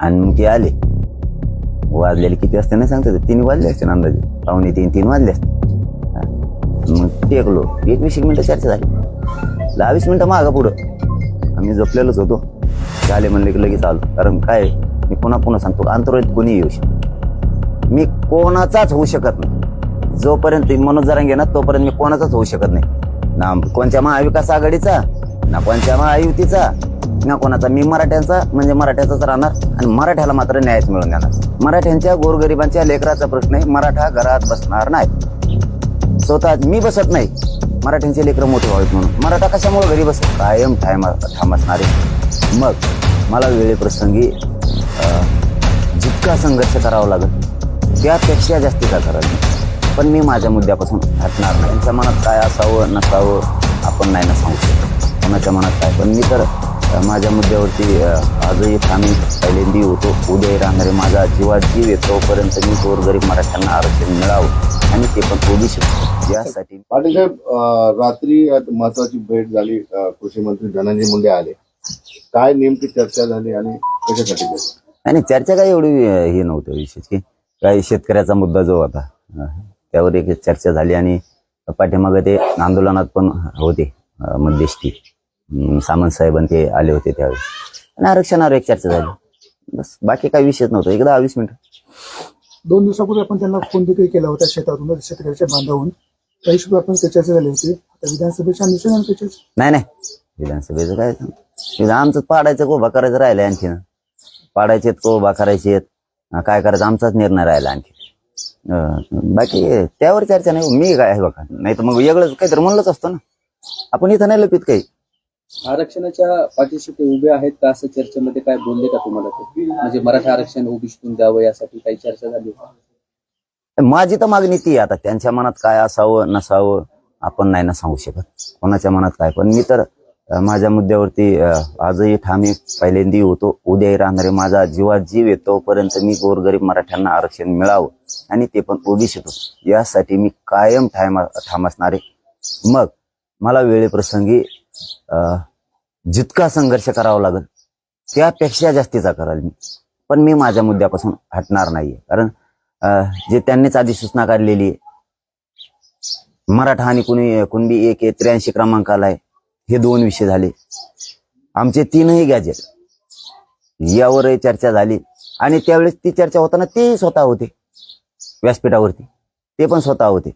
आणि मग ते आले. वाजलेले किती असते नाही सांगतो तीन वाजले असते ना अंदाजे. पाहुणे तीन तीन वाजले असते मग टेकलो एक वीस एक मिनटं चर्चा झाली. दहा वीस मिनटं मागं पुढं. आम्ही झोपलेलोच होतो. झाले म्हणले की लगेच आलो. कारण काय? मी पुन्हा पुन्हा सांगतो. अंतराळीत कोणी येऊ शकत मी कोणाचाच होऊ शकत नाही. जोपर्यंत मनोज जरांगे ना तोपर्यंत मी कोणाचाच होऊ शकत नाही. ना कोणत्या महाविकास आघाडीचा ना कोणत्या महायुतीचा ना कोणाचा? मी मराठ्यांचा म्हणजे मराठ्याचाच राहणार आणि मराठ्याला मात्र न्यायच मिळून देणार. मराठ्यांच्या गोरगरिबांच्या लेकराचा प्रश्न आहे मराठा घरात बसणार नाही. स्वतः मी बसत नाही. मराठ्यांचे लेकरं मोठे व्हावेत म्हणून. मराठा कशामुळे घरी बसत? कायम ठाम ठाम असणारे मग मला वेळेप्रसंगी जितका संघर्ष करावा लागेल त्यापेक्षा जास्तीचा कराल मी पण मी माझ्या मुद्द्यापासून हटणार नाही. त्यांच्या मनात काय असावं नसावं आपण नाही ना सांगू शकतो. कोणाच्या मनात काय? पण मी तर माझ्या मुद्द्यावरती आजही ठामी पहिल्यांदी होतो उद्याही राहणारे माझा जीवात जीव आहे. तोपर्यंत मी गोरगरीब मराठ्यांना आरक्षण मिळावं आणि ते पण ओबीसी यासाठी पाटील साहेब रात्री महत्वाची भेट झाली. कृषी मंत्री धनंजय मुंडे आले. काय नेमकी चर्चा झाली आणि कशासाठी? आणि चर्चा काही एवढी हे नव्हतं विशेष की काही शेतकऱ्याचा मुद्दा जो होता त्यावर एक चर्चा झाली आणि पाठीमागं ते आंदोलनात पण होते मध्यस्थी. सामंत साहेब आणि ते आले होते त्यावेळी. आणि आरक्षणावर एक चर्चा झाली. बस बाकी काही विषयच नव्हतं. एकदा वीस मिनिट. दोन दिवसापूर्वी आपण त्यांना फोन देखील केला होता शेतातून शेतकऱ्याच्या बांधावून त्या हिशोबी आपण चर्चा झाली होती. आता विधानसभेच्या अनुषंगाने नाही नाही. विधानसभेचं काय? विधान आमचं पाडायचं कोबा करायचं राहिलं आणखीन. पाडायचेत करायचेत. अं, काय करायचं आमचाच निर्णय राहिला आणखी बाकी त्यावर चर्चा नाही. मी काय आहे बघा. नाही तर मग वेगळंच काहीतरी म्हणलंच असतं ना. आपण इथं नाही लपित काही. आरक्षणाच्या पाठीशी ते उभे आहेत का असं चर्चेमध्ये काय बोलले का तुम्हाला ते? म्हणजे मराठा आरक्षण ओबीसीतून द्यावं यासाठी काही चर्चा झाली माझी तर मागणी ती आता त्यांच्या मनात काय असावं नसावं आपण नाही ना सांगू शकत. कोणाच्या मनात काय? पण मी तर माझ्या मुद्द्यावरती आजही ठामी पहिल्यांदी होतो. उद्याही राहणारे माझा जीवात जीव आहे तोपर्यंत मी गोरगरीब मराठ्यांना आरक्षण मिळावं आणि ते पण ओबीसीतून यासाठी मी कायम ठाम ठाम असणारे. मग मला वेळेप्रसंगी जितका संघर्ष करावा लागेल त्यापेक्षा जास्तीचा कराल मी. पण मी माझ्या मुद्द्यापासून हटणार नाहीये. कारण जे त्यांनीच आधी सूचना काढलेली आहे मराठा आणि कुणी कुणबी एक त्र्याऐंशी क्रमांकाला आहे हे दोन विषय झाले. आमचे तीनही गॅजेट यावरही चर्चा झाली. आणि त्यावेळेस ती चर्चा होताना तेही स्वतः होते व्यासपीठावरती. ते पण स्वतः होते.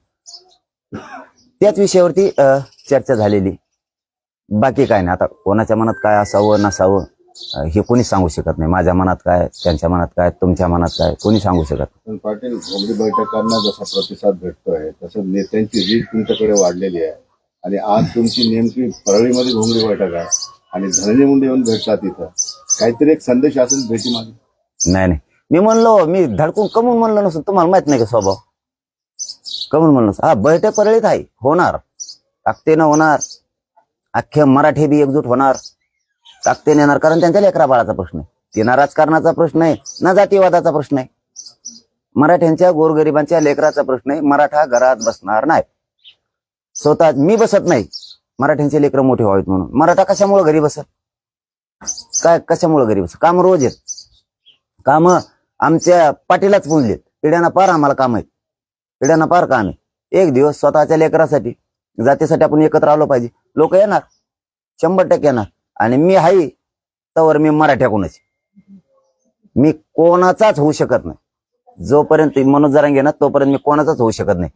त्याच विषयावरती चर्चा झालेली. बाकी काय नाही. आता कोणाच्या मनात काय असावं नसावं हे कोणी सांगू शकत नाही. माझ्या मनात काय त्यांच्या मनात काय तुमच्या मनात काय कोणी सांगू शकत नाही. पण पाटील घोंगडी बैठकांना जसा प्रतिसाद भेटतोय तसं नेत्यांची रीत तुमच्याकडे वाढलेली आहे. आणि आज तुमची नेमकी परळीमध्ये घोंगडी बैठक आहे आणि धनंजय मुंडे येऊन भेटतात इथं. काहीतरी एक संदेश असेल भेटी मागे नाही नाही. मी म्हणलो मी धडकून कमून म्हणलो नसतो. तुम्हाला माहीत नाही का स्वभाव? कमून म्हणलो नसतो. हा बैठक परळीत आहे. होणार. ताकदीनं होणार. अख्खे मराठी बी एकजूट होणार. ताकते येणार. कारण त्यांच्या लेकरा बाळाचा प्रश्न आहे. ते ना राजकारणाचा प्रश्न आहे ना जातीवादाचा प्रश्न आहे. मराठ्यांच्या गोरगरिबांच्या लेकराचा प्रश्न आहे मराठा घरात बसणार नाही. स्वतः मी बसत नाही. मराठ्यांचे लेकर मोठे व्हावेत म्हणून. मराठा कशामुळे घरी बसत? काय कशामुळे घरी बसत? काम रोज आहेत. काम आमच्या पाटीलाच पुंजलेत पिढ्यांना पार आम्हाला काम आहेत. पिढ्यांना पार काम. आहे एक दिवस स्वतःच्या लेकरासाठी जातीसाठी आपण एकत्र आलो पाहिजे. लोक येणार. शंभर टक्के येणार. आणि मी हाई तर मी मराठ्याकडूनच मी कोणाचाच होऊ शकत नाही. जोपर्यंत मनोज जरांगे ना तोपर्यंत मी कोणाचाच होऊ शकत नाही.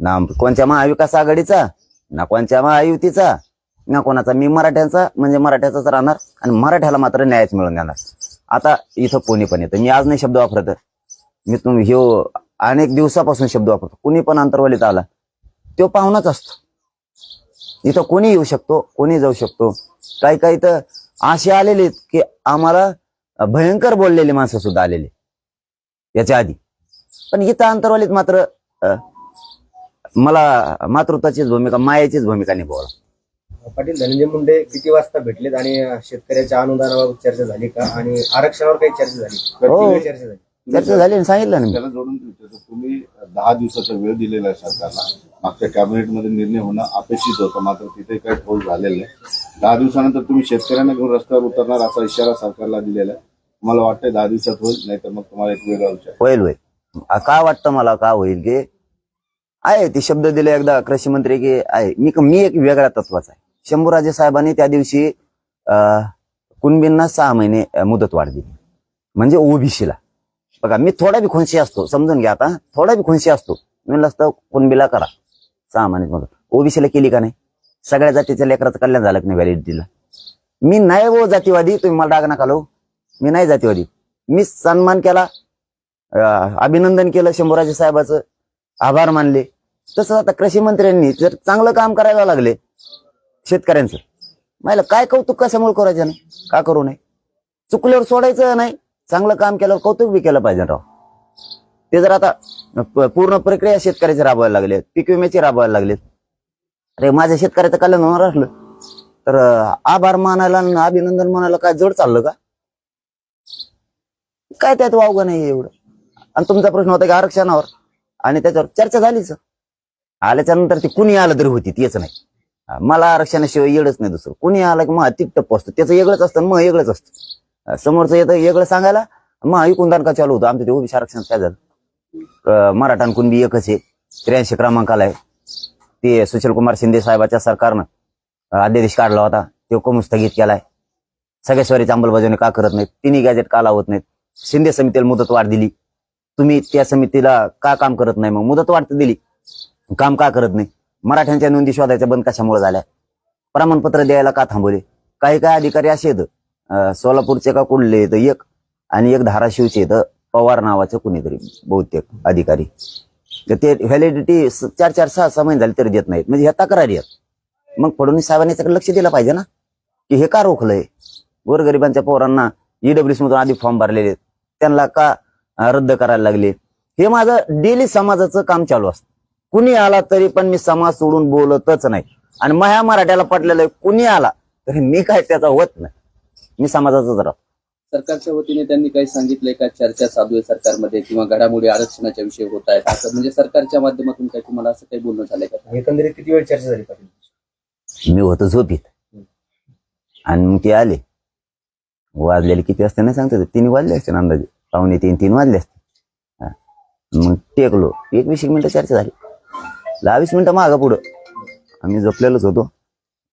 ना कोणत्या महाविकास आघाडीचा ना कोणत्या महायुतीचा ना कोणाचा. मी मराठ्यांचा म्हणजे मराठ्याचाच राहणार आणि मराठ्याला मात्र न्यायच मिळून देणार आता इथं कोणी पण येतं. मी आज नाही शब्द वापरत. मी तुम्ही ह्यो अनेक दिवसापासून शब्द वापरतो. कुणी पण अंतर्वलीत आला तो पाहुणाच असतो. इथं कोणी येऊ शकतो कोणी जाऊ शकतो? काही काही तर असे आलेले की आम्हाला भयंकर बोललेले माणसं सुद्धा आलेले याच्या आधी. पण इथं अंतर्वलीत मात्र मला मातृत्वाचीच भूमिका मायाचीच भूमिका निभावला पाटील धनंजय मुंडे किती वाजता भेटलेत आणि शेतकऱ्याच्या अनुदानाबाबत चर्चा झाली का? आणि आरक्षणावर काही चर्चा झाली? हो. चर्चा झाली. चर्चा झाली आणि सांगितलं ना तुम्ही दहा दिवसाचा वेळ दिलेला आहे सरकारला. मागच्या कॅबिनेटमध्ये निर्णय होणं अपेक्षित होतं मात्र तिथे काही ठोस झालेलं नाही. दहा दिवसानंतर तुम्ही शेतकऱ्यांना घेऊन रस्त्यावर उतरणार असा इशारा सरकारला दिलेला आहे. तुम्हाला वाटतंय दहा दिवसात होईल नाहीतर मग तुम्हाला एक वेगळा विचार. होईल होईल. काय का वाटतं मला का होईल की आहे ते शब्द दिले एकदा कृषी मंत्री की आहे. मी मी एक वेगळ्या तत्वाचा आहे. शंभूराजे साहेबांनी त्या दिवशी कुणबींना सहा महिने मुदत वाढ दिली. म्हणजे ओबीसीला. बघा मी थोडा बी खुनशी असतो समजून घ्या आता. थोडा बी खुनशी असतो. मी म्हणलं असतं कुणबीला करा. सहा महिने मग. ओबीसीला केली का नाही? सगळ्या जातीच्या लेकराचं कल्याण झालं की नाही व्हॅलिडिटीला मी नाही वो जातीवादी तुम्ही मला डाग नका लो मी नाही जातीवादी. मी सन्मान केला अभिनंदन केलं शंभूराजे साहेबाचं आभार मानले. तसंच आता कृषी मंत्र्यांनी जर चांगलं काम करायला लागले शेतकऱ्यांचं मला काय कौतुक कशामुळे करायचं नाही? का करू नये? चुकल्यावर सोडायचं नाही. चांगलं काम केलं कौतुक बी केलं पाहिजे राव. ते जर आता पूर्ण प्रक्रिया शेतकऱ्याची राबवायला लागले पीक विम्याची राबवायला लागलेत अरे माझ्या शेतकऱ्याचं कल्याण होणार असलं. तर आभार मानायला आणि अभिनंदन मानायला काय जड चाललं का? काय त्यात वावगं नाही एवढं. आणि तुमचा प्रश्न होता की आरक्षणावर. आणि त्याच्यावर चर्चा झालीच. आल्याच्यानंतर ती कुणी आलं तरी होती तीच नाही. मला आरक्षणाशिवाय येडच नाही दुसरं. कुणी आलं की मग तिकटप असतं त्याचं वेगळंच असतं मग वेगळंच असतं. समोरचं येतं वेगळं सांगायला मग ऐकून का चालू होतं? आमच्या ते ओबीसी आरक्षण काय झालं? अं, मराठा कुणबी एकच आहे त्र्याऐंशी क्रमांकाला आहे. ते सुशीलकुमार शिंदे साहेबाच्या सरकारनं अध्यादेश काढला होता. तो कमी स्थगित केलाय. सगळ्या स्वारीची अंमलबजावणी का करत नाहीत? तिन्ही गॅजेट का लावत नाहीत? शिंदे समितीला मुदत वाढ दिली. तुम्ही त्या समितीला का काम करत नाही? मग मुदतवाढ तर दिली. काम का करत नाही? मराठ्यांच्या नोंदी शोधायच्या बंद कशामुळे झाल्या? प्रमाणपत्र द्यायला का थांबवले? काही काही अधिकारी असे आहेत. सोलापूरचे का कुठले तर एक आणि एक धाराशिवचे तर पवार नावाचं कुणीतरी बहुतेक अधिकारी. तर ते व्हॅलिडिटी चार चार सहा सहा महिने झाले तरी देत नाहीत. म्हणजे ह्या तक्रारी आहेत. मग फडणवीस साहेबांनी त्याकडे लक्ष दिलं पाहिजे ना. की हे का रोखलंय? गोरगरिबांच्या पोरांना ईडब्ल्यूसी मधून आधी फॉर्म भरलेले. आहेत. त्यांना का रद्द करायला लागले? हे माझं डेली समाजाचं काम चालू असतं. कुणी आला तरी पण मी समाज सोडून बोलतच नाही. आणि माझ्या मराठ्याला पटलेलं आहे, कुणी आला तरी मी काय त्याचा होत नाही. मी समाजाचाच राहतो. सरकारच्या वतीने त्यांनी काही सांगितलंय का? चर्चा चालू आहे सरकारमध्ये किंवा घडामोडी आरक्षणाच्या विषयी होत आहेत. असं म्हणजे सरकारच्या माध्यमातून काही तुम्हाला असं काही बोलणं झालंय का? एकंदरीत किती वेळ चर्चा झाली पाटील मी होतो झोपीत. आणि मग ते आले. वाजलेले किती असते नाही सांगतो तीन वाजले असते अंदाजे. पावणे तीन तीन वाजले असते. मग टेकलो. एक वीस एक मिनिटं चर्चा झाली. दहा वीस मिनिटं मागं पुढं. आम्ही झोपलेलोच होतो.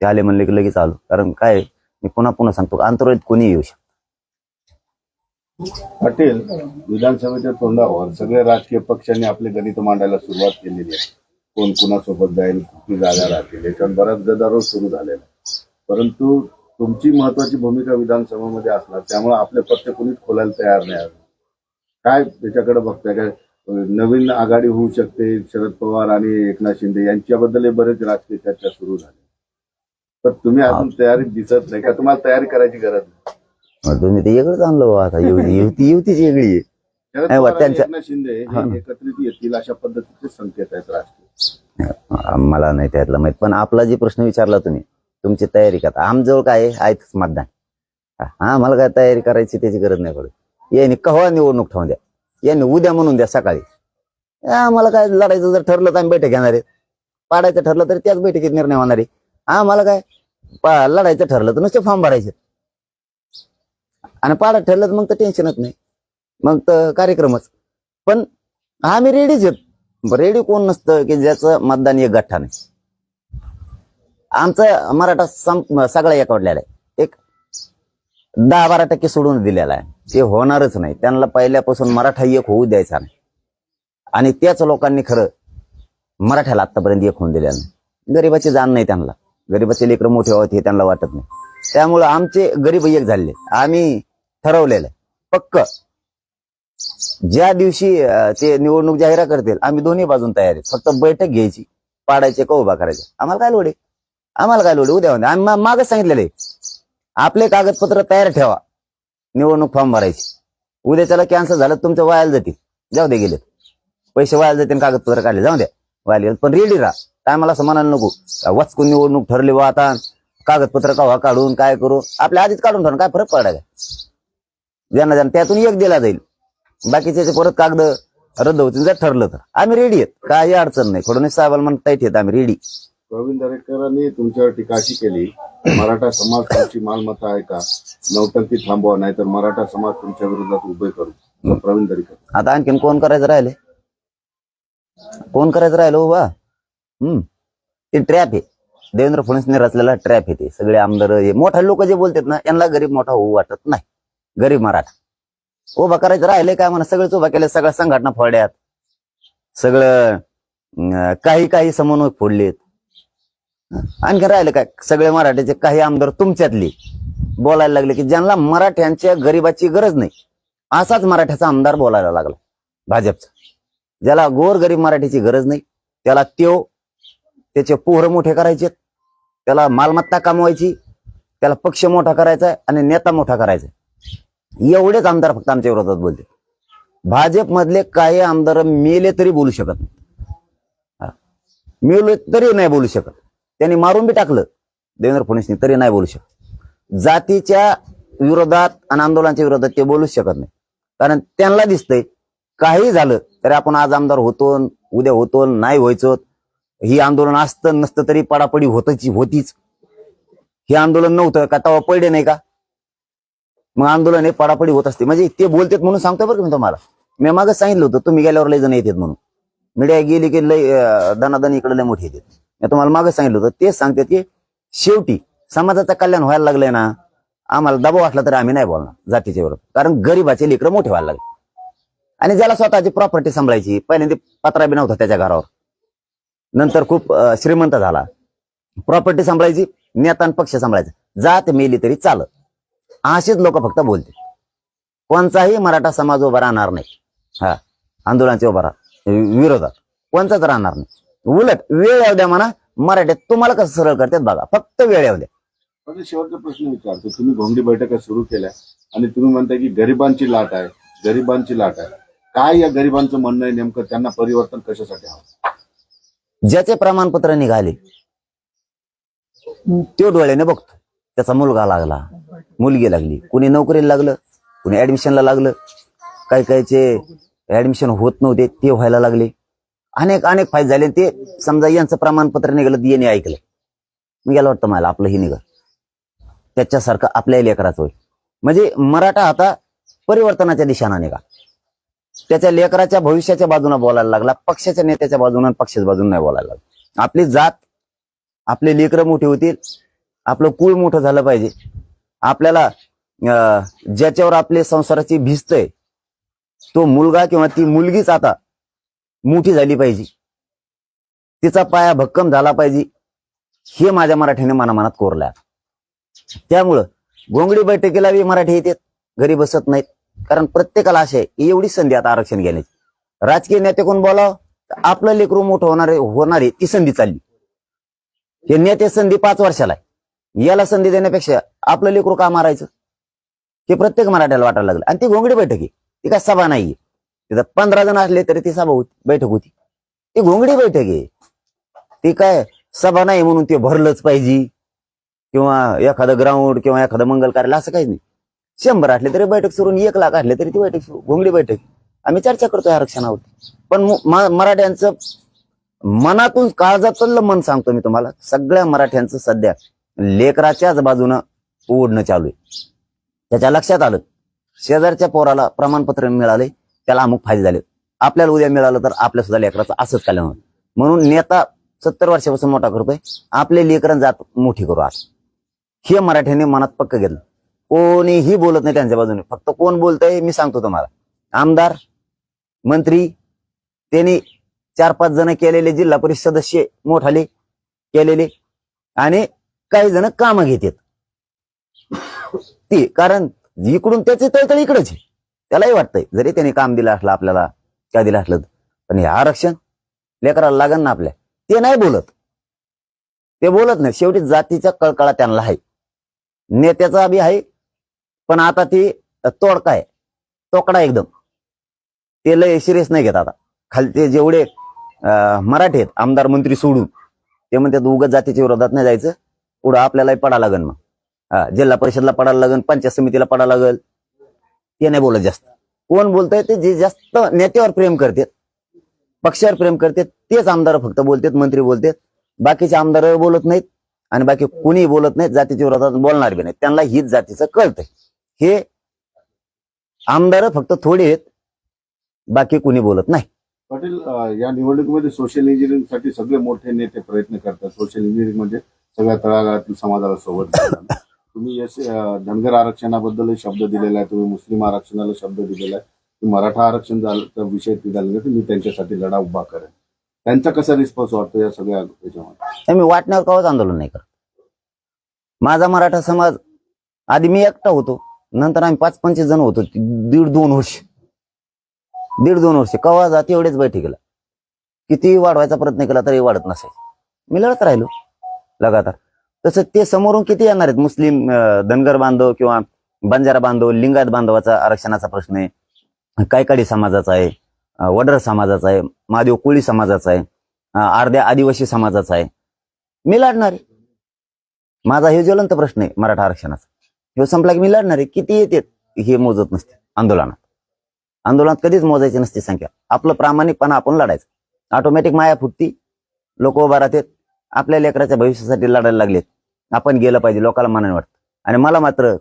ते आले म्हणले की लगेच आलो. कारण काय? आहे, मी पुन्हा पुन्हा सांगतो आंतरवाळीत कोणी येऊ शकतो पाटील विधानसभेच्या तोंडावर सगळ्या राजकीय पक्षांनी आपले गणित मांडायला सुरुवात केलेली आहे. कोण कुणासोबत जाईल किती जागा राहतील याच्यावर बराच गदारोळ सुरू झालेला परंतु तुमची महत्वाची भूमिका विधानसभेमध्ये असणार त्यामुळे आपले पत्ते कोणीच खोलायला तयार नाही काय त्याच्याकडे बघताय काय? नवीन आघाडी होऊ शकते शरद पवार आणि एकनाथ शिंदे यांच्याबद्दल बरेच राजकीय चर्चा सुरू झाली. तर तुम्ही अजून तयारीत दिसत नाही का? तुम्हाला तयारी करायची गरज नाही. मग तुम्ही ते वेगळंच आणलं बाबा आता. युवती युवती युवतीच वेगळी आहे. शरद नाही, पवार आणि त्यांच्या- एकनाथ शिंदे हा. हे. एकत्रित येतील अशा पद्धतीचे संकेत आहेत मला नाही त्यातलं माहीत. पण आपला जे प्रश्न विचारला तुम्ही तुमची तयारी का आमजवळ काय आहे? आहेच मतदान. हा आम्हाला काय तयारी करायची त्याची गरज नाही पडत. यांनी कव्हा निवडणूक ठेवून द्या? यांनी उद्या म्हणून द्या सकाळी. ए, आम्हाला काय लढायचं जर ठरलं तर आम्ही बैठक घेणार आहे. पाडायचं ठरलं तर त्याच बैठकीत निर्णय होणार आहे. आम्हाला काय? पा- लढायचं ठरलं तर नुसते फॉर्म भरायचे. आणि पाडत ठरलं तर मग तर टेन्शनच नाही. मग तर कार्यक्रमच. पण आम्ही रेडीच आहेत. रेडी कोण नसतं की ज्याचं मतदान एक गठ्ठा नाही आमचं मराठा सं- सगळा एकवडलेला आहे. एक दहा बारा टक्के सोडून दिलेला आहे. ते होणारच नाही. त्यांना पहिल्यापासून मराठा एक होऊ द्यायचा नाही. आणि त्याच लोकांनी खरं मराठ्याला आतापर्यंत एक होऊन दिलेलं नाही. गरिबाची जाण नाही त्यांना. गरीबाचे लेकर मोठे व्हावं हे त्यांना वाटत नाही. त्यामुळं आमचे गरीब एक झाले. आम्ही ठरवलेलं आहे. पक्क. ज्या दिवशी ते निवडणूक जाहीर करतील आम्ही दोन्ही बाजून तयार आहेत. फक्त बैठक घ्यायची. पाडायचे का उभा करायचे? आम्हाला काय लोडे? आम्हाला काय लोडे? उद्या आम्ही मागच सांगितलेले आपले कागदपत्र तयार ठेवा. निवडणूक फॉर्म भरायची. उद्या त्याला कॅन्सल झालं तुमचं वायाला जातील. जाऊ दे गेले पैसे वायाला जातील कागदपत्र काढले. जाऊ द्या. वायाला गेले पण रेडी राहा. काय मला असं म्हणायला नको? वचकून निवडणूक ठरली बा आता. कागदपत्र कव्हा काढून काय करू? आपल्या आधीच काढून ठेवून काय फरक पडायला? ज्यांना ज्यांना त्यातून एक दिला जाईल. बाकीचे परत कागद रद्द होतील जर ठरलं तर. आम्ही रेडी आहेत. काही अडचण नाही. फडणवीस साहेबांना म्हणता येत आम्ही रेडी प्रवीण दरेकरांनी तुमच्यावर टीका अशी केली मराठा समाज तुमची मालमत्ता आहे का? नौटंकी थांबवा नाहीतर मराठा समाज तुमच्या विरोधात उभे करू. प्रवीण दरेकर. आता आणखीन कोण करायचं राहिले? कोण करायचं राहिलं उभा हम्म. ते ट्रॅप आहे. देवेंद्र फडणवीसने रचलेला ट्रॅप आहे ते. सगळे आमदार हे मोठे लोक जे बोलतात ना यांना गरीब मोठा होऊ वाटत नाही. गरीब मराठा. उभा करायचं राहिले काय म्हणा सगळेच उभा केले सगळ्या संघटना फोडल्यात. सगळं काही काही समन्वय फोडलेत. आणखी राहिले काय? सगळे मराठ्याचे काही आमदार तुमच्यातले. बोलायला लागले की ज्यांना मराठ्यांच्या गरीबाची गरज नाही असाच मराठ्याचा आमदार बोलायला लागला भाजपचा. ज्याला गोर गरीब मराठीची गरज नाही त्याला त्यो त्याचे पोरं मोठे करायचे. त्याला मालमत्ता कमवायची. त्याला पक्ष मोठा करायचा आहे आणि नेता मोठा करायचा आहे. एवढेच आमदार फक्त आमच्या विरोधात बोलते भाजपमधले काही आमदार मेले तरी बोलू शकत नाही. मेले तरी नाही बोलू शकत. त्यांनी मारून बी टाकलं. देवेंद्र फडणवीसनी तरी नाही बोलू शकत. जातीच्या विरोधात आणि आंदोलनाच्या विरोधात ते बोलूच शकत नाही. कारण त्यांना दिसतंय काही झालं तरी आपण आज आमदार होतो उद्या होतो नाही व्हायचो. ही आंदोलन असतं नसतं तरी पडापडी होतच होतीच. हे आंदोलन नव्हतं का? तेव्हा पडले नाही का? मग आंदोलन हे पडापडी होत असते. म्हणजे ते बोलतात म्हणून सांगतो बरं मी तुम्हाला. मी मागं सांगितलं होतं तुम्ही गेल्यावर लय जण येतात म्हणून. मीडिया गेली की लय दनादन इकडे लय मोठी येतात. मी तुम्हाला मागं सांगितलं होतं तेच सांगतात की शेवटी समाजाचं कल्याण व्हायला लागलंय ना आम्हाला दबाव असला तरी आम्ही नाही बोलणार जातीच्या विरोधात. कारण गरीबाचे लेकरं मोठे व्हायला लागले. आणि ज्याला स्वतःची प्रॉपर्टी सांभाळायची पहिल्यांदा पत्रा बी नव्हता त्याच्या घरावर. नंतर खूप श्रीमंत झाला. प्रॉपर्टी सांभाळायची नेता आणि पक्ष सांभाळायचा. जात मेली तरी चालत. असेच लोक फक्त बोलते कोणताही मराठा समाज उभा राहणार नाही. हा आंदोलनाचे उभा राहा विरोधात कोणताच राहणार नाही. उलट वेळ येऊ द्या म्हणा मराठीत तुम्हाला कसं सरळ करतात बघा. फक्त वेळ येऊ द्या. शेवटचा प्रश्न विचारतो. तुम्ही घोंगडी बैठका सुरू केल्या आणि तुम्ही म्हणताय की गरिबांची लाट आहे. गरिबांची लाट आहे. काय या गरिबांचं म्हणणं आहे नेमकं? त्यांना परिवर्तन कशासाठी हवं? ज्याचे प्रमाणपत्र निघाले तो डोळ्याने बघतो. त्याचा मुलगा लागला मुलगी लागली. कुणी नोकरीला लागलं कुणी ऍडमिशनला लागलं. काही काहीचे ऍडमिशन होत नव्हते ते व्हायला लागले. अनेक अनेक फायदे झाले. ते समजा यांचं प्रमाणपत्र निघालं याने ऐकलं. मी याला वाटतं मला आपलं ही निघा त्याच्यासारखं आपल्या लेकराचं होईल. म्हणजे मराठा आता परिवर्तनाच्या दिशाना निघा त्याच्या लेकराच्या भविष्याच्या बाजूने बोलायला लागला पक्षाच्या नेत्याच्या बाजूने पक्षाच्या बाजूने नाही बोलायला लागला. आपली जात आपले लेकरं मोठी होतील आपलं कुळ मोठं झालं पाहिजे. आपल्याला अं, ज्याच्यावर आपले संसाराची भिस्त आहे तो मुलगा किंवा ती मुलगीच आता मोठी झाली पाहिजे. तिचा पाया भक्कम झाला पाहिजे. हे माझ्या मराठीने मनामनात कोरलं आहे. त्यामुळं गोंगडी बैठकीला बी मराठी येतात घरी बसत नाहीत. कारण प्रत्येकाला असे एवढी संधी आता आरक्षण घेण्याची. राजकीय नेते कोण बोलाव? तर आपलं लेकरू मोठं होणारे होणारी ती संधी चालली. हे नेते संधी पाच वर्षाला आहे. याला संधी देण्यापेक्षा आपलं लेकरू का मारायचं? हे प्रत्येक मराठ्याला वाटायला लागलं. आणि ती घोंगडी बैठक आहे. ती काय सभा नाहीये. तिथं पंधरा जण असले तरी ती सभा होती बैठक होती. ती घोंगडी बैठक आहे. ती काय सभा नाही म्हणून ते भरलंच पाहिजे. किंवा एखादं ग्राउंड किंवा एखादं मंगल कार्यालय असं काहीच नाही. शंभर असले तरी बैठक सुरू एक लाख असले तरी ती बैठक सुरू घोंगडी बैठक. आम्ही चर्चा करतोय आरक्षणावर पण मराठ्यांचं मनातून काळजातलं मन सांगतो मी तुम्हाला. सगळ्या मराठ्यांचं सध्या लेकराच्याच बाजूनं ओढणं चालू आहे. त्याच्या लक्षात आलं. शेजारच्या पोराला प्रमाणपत्र मिळाले त्याला अमुक फायदे झाले. आपल्याला उद्या मिळालं तर आपल्या सुद्धा लेकराचं असंच कल्याण होईल. म्हणून नेता सत्तर वर्षापासून मोठा करतोय. आपले लेकरं जात मोठी करू आज हे मराठ्याने मनात पक्क घेतलं. कोणीही बोलत नाही त्यांच्या बाजूने. फक्त कोण बोलतंय मी सांगतो तुम्हाला. आमदार मंत्री त्यांनी चार पाच जण केलेले जिल्हा परिषद सदस्य मोठाले केलेले आणि काही जण कामं घेतात. ती कारण इकडून त्याचे तळतळ इकडच आहे. त्यालाही वाटतंय जरी त्याने काम दिलं असलं आपल्याला काय दिलं असलं पण हे आरक्षण लेकराला लागन ना आपल्या. ते नाही बोलत. ते बोलत नाही. शेवटी जातीचा कळकळा त्यांना आहे. नेत्याचा बी आहे पण आता ती तोडका आहे. तोकडा एकदम. ते लय सिरियस नाही घेत आता. खालचे जेवढे मराठी आहेत आमदार मंत्री सोडून ते म्हणतात उगत जातीच्या विरोधात नाही जायचं. पुढं आपल्यालाही पडा लागन मग. हा जिल्हा परिषदला पडायला लागन पंचायत समितीला पडायला लागल. ते नाही बोलत जास्त. कोण बोलतंय ते जे जास्त नेत्यावर प्रेम करतात पक्षावर प्रेम करतात तेच आमदार फक्त बोलतात मंत्री बोलतात. बाकीचे आमदार बोलत नाहीत आणि बाकी कुणी बोलत नाहीत जातीच्या विरोधात बोलणार बी नाहीत. त्यांना हीच जातीचं कळतंय. हे आमदार फक्त थोडे आहेत बाकी कुणी बोलत नाही. पाटील या निवडणुकीमध्ये सोशल इंजिनिअरिंगसाठी सगळे मोठे नेते प्रयत्न करतात. सोशल इंजिनिअरिंग म्हणजे सगळ्या तळागाळातील समाजाला सोबत. तुम्ही धनगर आरक्षणाबद्दल शब्द दिलेला आहे. तुम्ही मुस्लिम आरक्षणाला शब्द दिलेला आहे. मराठा आरक्षण झालं विषय झाला तर मी त्यांच्यासाठी लढा उभा करेन. त्यांचा कसा रिस्पॉन्स वाटतो या सगळ्या याच्यामध्ये? मी वाटण्यावर कवाच आंदोलन नाही करत. माझा मराठा समाज आधी मी एकटा होतो. नंतर आम्ही पाच पंचवीस जण होतो दीड दोन वर्ष. दीड दोन वर्ष. कवा जाती एवढेच बैठकीला. किती वाढवायचा प्रयत्न केला तरी वाढत नसायचं. मी लढत राहिलो लगातार. तसं ते समोरून किती येणार आहेत? मुस्लिम धनगर बांधव किंवा बंजारा बांधव लिंगायत बांधवाचा आरक्षणाचा प्रश्न आहे. कायकाडी समाजाचा आहे. वडर समाजाचा आहे. महादेव कोळी समाजाचा आहे. अर्ध्या आदिवासी समाजाचा आहे. मी लढणार आहे. माझा हे ज्वलंत प्रश्न आहे मराठा आरक्षणाचा. हे संपला की मी लढणार आहे. किती येते हे मोजत नसते आंदोलनात. आंदोलनात कधीच मोजायची नसते संख्या. आपलं प्रामाणिकपणा आपण लढायचं. ऑटोमॅटिक माया फुटती. लोक उभा राहतात. आपल्या लेकराच्या भविष्यासाठी लढायला लागलेत. आपण गेलं पाहिजे लोकांना मनाने वाटतं. आणि मला मात्र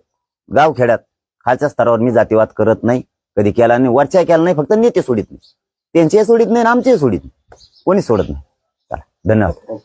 गावखेड्यात खालच्या स्तरावर मी जातीवाद करत नाही. कधी केला नाही वरच्या केला नाही फक्त नेते सोडित नाही. त्यांचे सोडित नाही आणि आमचे सोडित नाही. कोणी सोडत नाही. चला धन्यवाद.